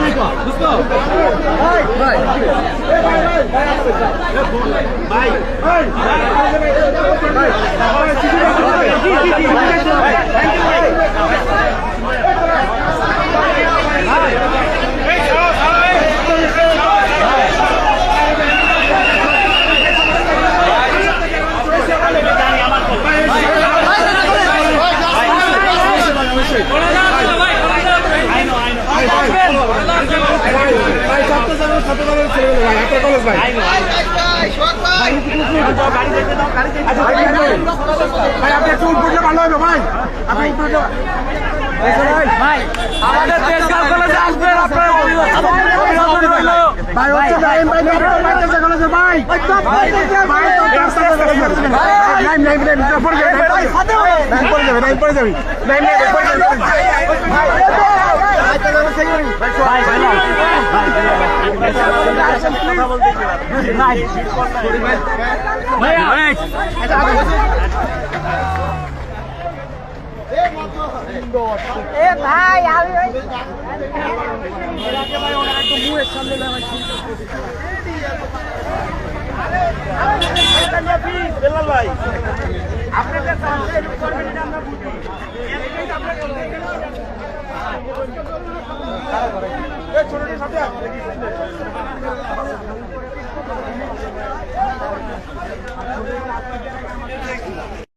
ভাই ভাই আমাদের তেজগাঁও কলেজে আসবেন আপনারা অভিনন্দন রইল ভাই হচ্ছে ভাই ভাই ভাই চেষ্টা করেছে ভাই ভাই ভাই নাইম নাইম নাইম পড়ে যাবে নাইম পড়ে যাবে নাইম পড়ে যাবে নাইম নাইম পড়ে যাবে ভাই ভাই এ ভাই আমি ওই এ ভাই আমি ভাই আপনাকে